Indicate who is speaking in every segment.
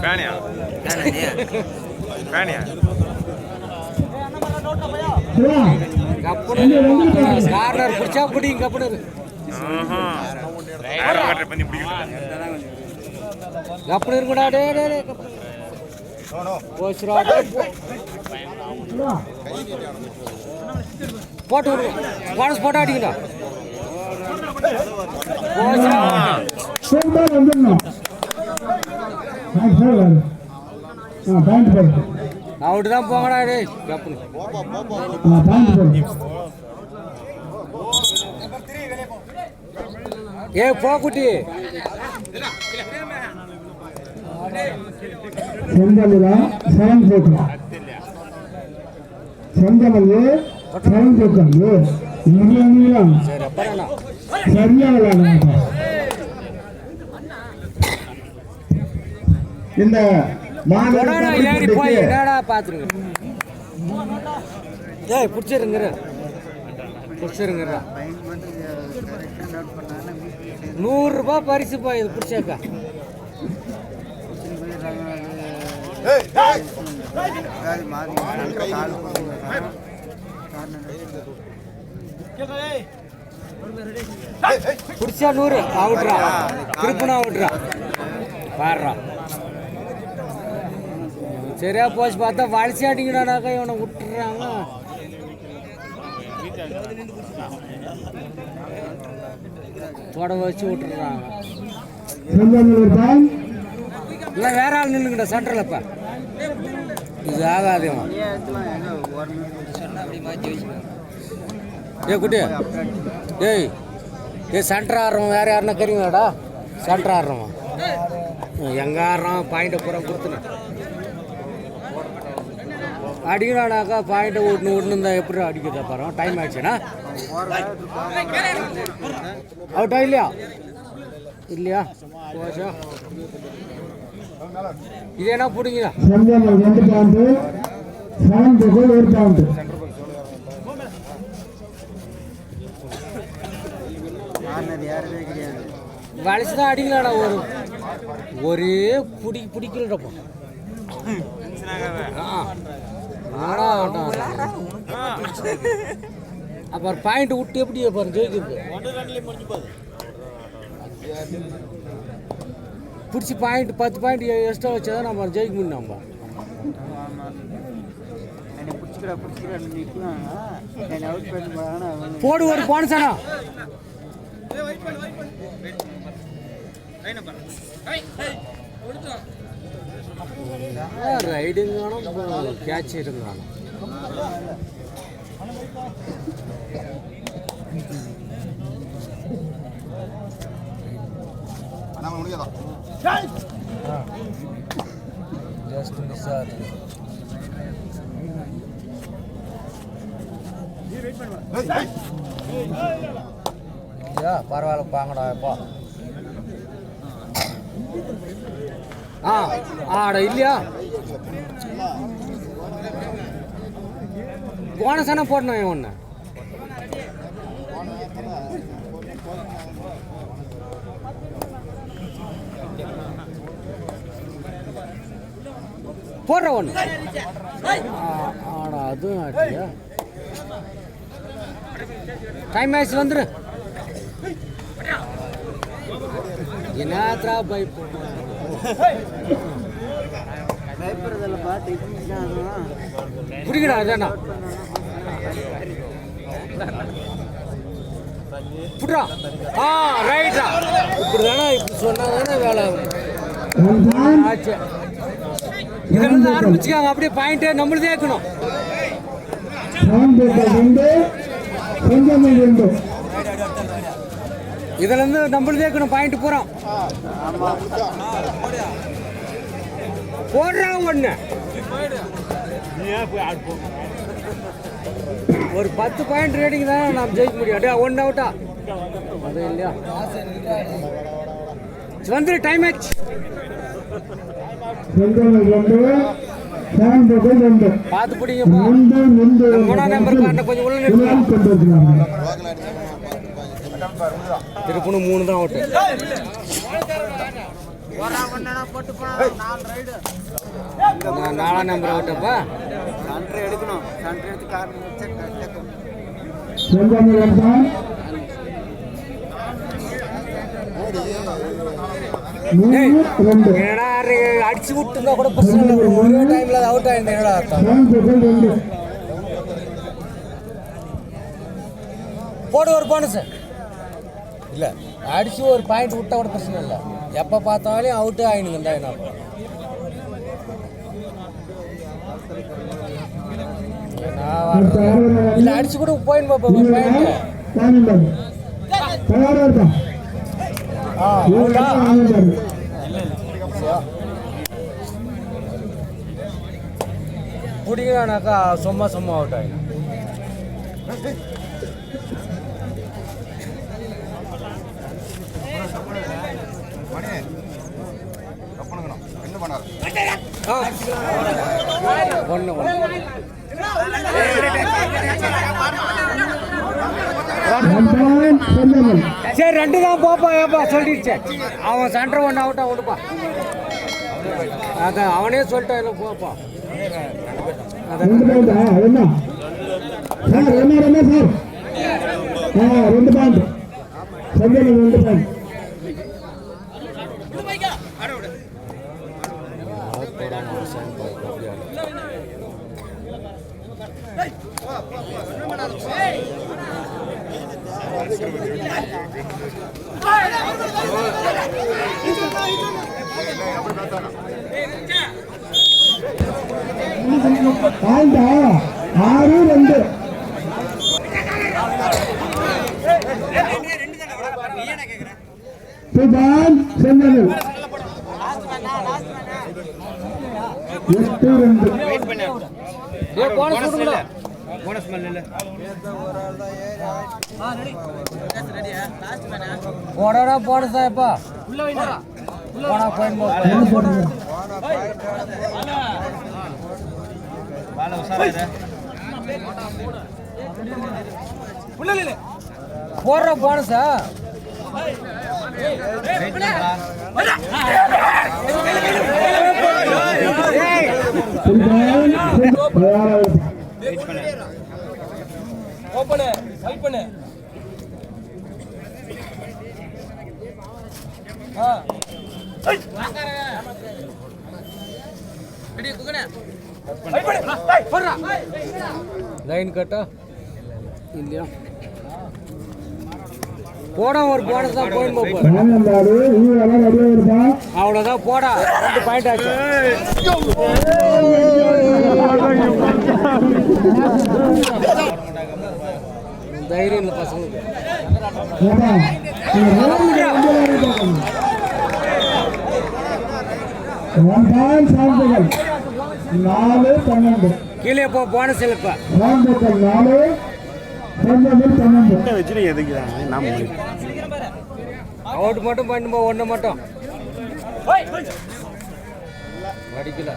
Speaker 1: ஃபேனியா ஃபேனியா
Speaker 2: corner பிடிச்சா பிடிங்க கப்புனு
Speaker 1: ஆயிரம் கட்டுற பண்ணி பிடிக்கல.
Speaker 2: கப்புனு இருக்குடா டே டே டே போச்சுடா. போட்டு விடு. போனஸ் போட்டு போச்சுடா
Speaker 3: பாயிண்ட் போடு
Speaker 2: அவுட்டு தான் போங்கடா டே கப்புனு.
Speaker 3: ஆ போடு
Speaker 2: ஏ போ குட்டி.
Speaker 3: செந்தமிழா செவன் போக்கலாம் செந்தமிழ்
Speaker 2: சரி அப்புறம்
Speaker 3: சரியா விளையாடுங்க இந்த
Speaker 2: போய் ஏய் பிடிச்சிருங்கிற பிடிச்சிருங்கிற நூறுரூபா பரிசுப்பா இது பிடிச்சாக்கா. பிடிச்சா நூறு அவுட்ரா திருப்பினா அவுட்ரா பாடுறா. சரியா போச்சு பார்த்தா வலிச்சு அடிங்கடானாக்கா இவனை விட்டுறாங்க. தொட வச்சு விட்டுறாங்க. இல்லை வேற ஆள் நின்றுக்கிட்ட சென்டரில் இப்போ இது ஆகாது இவன். ஏய் குட்டி. ஏய் ஏய் சென்டர் ஆடுறோம் வேற யாருன்னா தெரியுமாடா? சென்டர் ஆடுறவன். எங்கே ஆடுறான்? பாயிண்ட்டை பூரா கொடுத்துனேன். அடிக்கிறானாக்கா பாயிண்ட்டை விட்டுனு விட்டுனு இருந்தா எப்படி அடிக்கிறதா பாரு? டைம் ஆயிடுச்சுண்ணா அவுட்டா இல்லையா? இல்லையா? போச்சா? இது என்ன பிடிங்களா வலிச்சு தான் அடிக்கலாடா ஒரு. ஒரே பிடி பிடிக்கலடப்பா அப்புறம் பாயிண்ட் விட்டு எப்படி அப்புறம் ஜெயிக்கிறது பிடிச்சி பாயிண்ட் பத்து பாயிண்ட் எக்ஸ்ட்ரா வச்சா தான் நம்ம ஜெயிக்க முடியும் நம்ம.
Speaker 4: என்னை பிடிச்சிக்கடா பிடிச்சிக்கடா நிற்கிறாங்க என்னை அவுட் பண்ணி റൈഡിങ്
Speaker 2: കാണും ക്യാച്ച് ചെയ്തും കാണും காணும் கேட்ச் பரவாயில்ல வாங்கடா எப்பா ஆ ஆட இல்லையா? போனஸான போடணும் ஒன்று போடுற ஒன்று ஆடா அதுவும் ஆட்டியா டைம் ஆயிடுச்சு வந்துரு. என்னத்ரா பைப்
Speaker 4: பயப்படுறதில்ல பார்த்து
Speaker 2: பிடிக்கடா அதானா புட்றா. ஆ ரைட்டா இப்படி தானே இப்படி சொன்னால் தானே வேலை ஆகும்.
Speaker 3: ஒன் பாயிண்ட்
Speaker 2: ஆச்சு இதுலேருந்து ஆரம்பிச்சுக்காங்க அப்படியே பாயிண்ட்டே நம்மளுதே இருக்கணும்
Speaker 3: செவன் போக்கம் ரெண்டு செந்தமிழ் ரெண்டு
Speaker 2: இதுலேருந்து நம்மளுதே இருக்கணும் பாயிண்ட் போகிறோம் போடுறா ஒன்று ஒரு பத்து பாயிண்ட் ரேட்டிங் தான் நாம் ஜெயிக்க முடியும். அப்படியே ஒன் அவுட்டா அது இல்லையா? வந்துரு டைம் ஆச்சு.
Speaker 3: ரெண்டு
Speaker 2: பார்த்து பிடிங்கப்பா.
Speaker 3: நின்று நின்று
Speaker 2: நம்ம மூணாம் நம்பர் காரனை கொஞ்சம் உள்ள நிறுத்துங்க.
Speaker 3: விளையாடி கொண்டிருக்கிறாங்க.
Speaker 2: திருப்பணும் மூணு தான் நான் நாலாம் நம்பர் விட்டப்பா
Speaker 4: சென்டர் எடுக்கணும் சென்டர் எடுத்து
Speaker 3: மூணு ரெண்டு.
Speaker 2: என்னடா அடிச்சு விட்டுருந்தா கூட பிரச்சனை இல்லை ஒரே டைம்ல அவுட் ஆயிருந்தேன் என்னடா அர்த்தம் போடு ஒரு போனஸ் இல்லை அடிச்சு ஒரு பாயிண்ட் விட்டா கூட பிரச்சனை இல்லை எப்போ பார்த்தாலும் அவுட்டு ஆயினுங்க இருந்தா என்ன இல்லை அடிச்சு கூட போயின்னு ஒரு பாயிண்ட் ஆ பிடிங்கனாக்கா சும்மா சும்மா அவுட் ஆயிடும் ஒன்று சரி ரெண்டு தான் போப்பா ஏப்பா சொல்லிடுச்சு. அவன் சென்டர் ஒன்று அவுட்டா விடுப்பா. அதான் அவனே சொல்லிட்டான் இல்லை போப்பா.
Speaker 3: ரெண்டு பாயிண்ட் ஆ என்ன சார் என்ன என்ன சார் ஆ ரெண்டு பாயிண்ட் செந்தமிழ் ரெண்டு பாயிண்ட் பாயிண்டா ஆறு ரெண்டு. எட்டு
Speaker 2: போடா
Speaker 3: என்ன சொல்றீங்க
Speaker 2: போடுற போனஸா ஓப்பனு ஹெல்ப் பண்ணு ஆ. லைன் கட்டா. இல்லையா போடா ஒரு போட தான் போயின் போப்போம் அவ்வளோதான் போடா. ரெண்டு பாயிண்ட் ஆச்சு. தைரியம் இல்லை பசங்களுக்கு.
Speaker 3: நாலு பன்னெண்டு.
Speaker 2: கீழே போ போனஸ் இல்லைப்பா
Speaker 3: சாம்பிகள் நாலு செந்தமிழ் பன்னெண்டு.
Speaker 1: வச்சுட்டு எதுக்குறாங்க நாம
Speaker 2: அவுட் மட்டும் பண்ணு போ ஒன்று மட்டும்? வடிக்கல.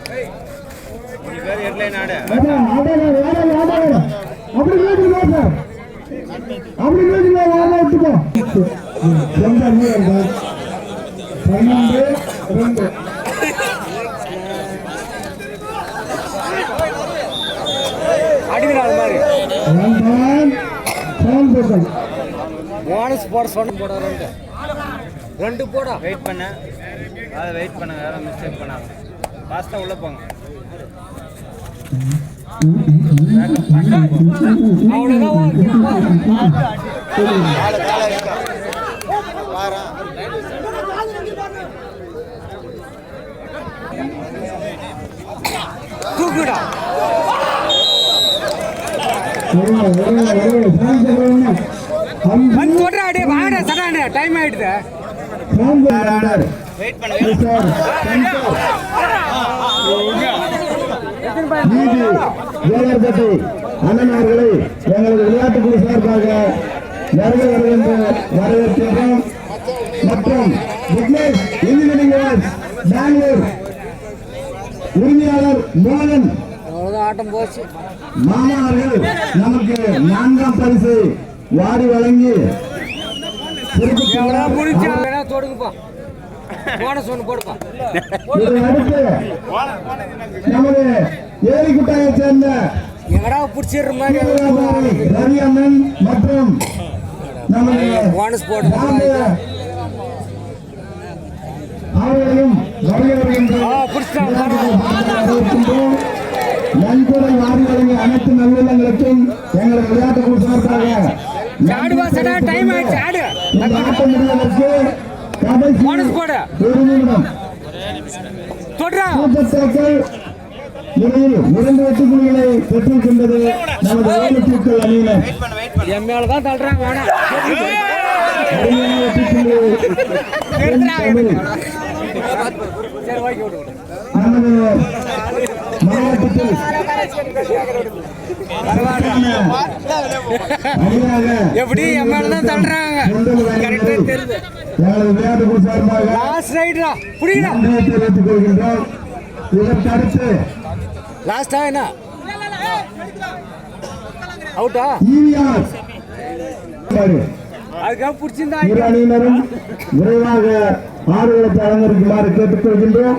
Speaker 3: அப்படி அப்படி பன்னெண்டு ரெண்டு.
Speaker 2: போனஸ் போட சொன்ன போட ரெண்டு. ரெண்டு போடா.
Speaker 1: வெயிட் பண்ண. அதை வெயிட் பண்ணுங்க யாரும் மிஸ்டேக் பண்ணாங்க ஃபாஸ்ட்டாக உள்ளே போங்க.
Speaker 2: தூக்குடா. சொல்றா அடே வாடா சடாடே டைம் ஆயிடுது.
Speaker 1: வெயிட் பண்ணுங்க
Speaker 3: அண்ணன்மார்களை எங்களது விளையாட்டுக்குழு சார்பாக வருக வருகின்ற வரவேற்கிறோம் மற்றும் விக்னேஷ் இன்ஜினியரிங் பெங்களூர் உரிமையாளர் மோகன்
Speaker 2: ஆட்டம் போச்சு
Speaker 3: மாமா அவர்கள் நமக்கு நான்காம் பரிசு வாரி வழங்கி நமது ஏரிக்குட்டாயைச் சேர்ந்த
Speaker 2: எங்கடா பிடிச்சிடுற மாதிரி
Speaker 3: வியாபாரி ரவி அண்ணன் மற்றும் நமது அவர்களையும் வருகை நன்கொடை வாரி வழங்கிய அனைத்து நல்லுள்ளங்களுக்கும் எங்களது விளையாட்டு குழு சார்பாக இரண்டு வெற்றி புள்ளிகளை பெற்றிருக்கின்றது நமது வேலுத்தூக்கள் அணியினர்.
Speaker 2: என் மேல தான் தள்ளுறாங்க வேணாம்
Speaker 3: அருமையான வெற்றி புள்ளி.
Speaker 2: சரி ஓகே விடு விடு.
Speaker 3: நமது மாவட்டத்தில் அணியாக
Speaker 2: எப்படி? என் மேல தான் தள்ளுறாங்க. கரெக்டா தெரியுது.
Speaker 3: எங்களது விளையாட்டு குழு சார்பாக
Speaker 2: லாஸ்ட் ரைட்ரா
Speaker 3: நன்றியை தெரிவித்துக் கொள்கின்றோம்
Speaker 2: லாஸ்டா என்ன? அவுட்டா
Speaker 3: ஈவிஆர்
Speaker 2: அதுக்காக பிடிச்சிருந்தா
Speaker 3: இரு அணியினரும் விரைவாக ஆடுகளத்தை அலங்கரிக்குமாறு கேட்டுக்கொள்கின்றோம்.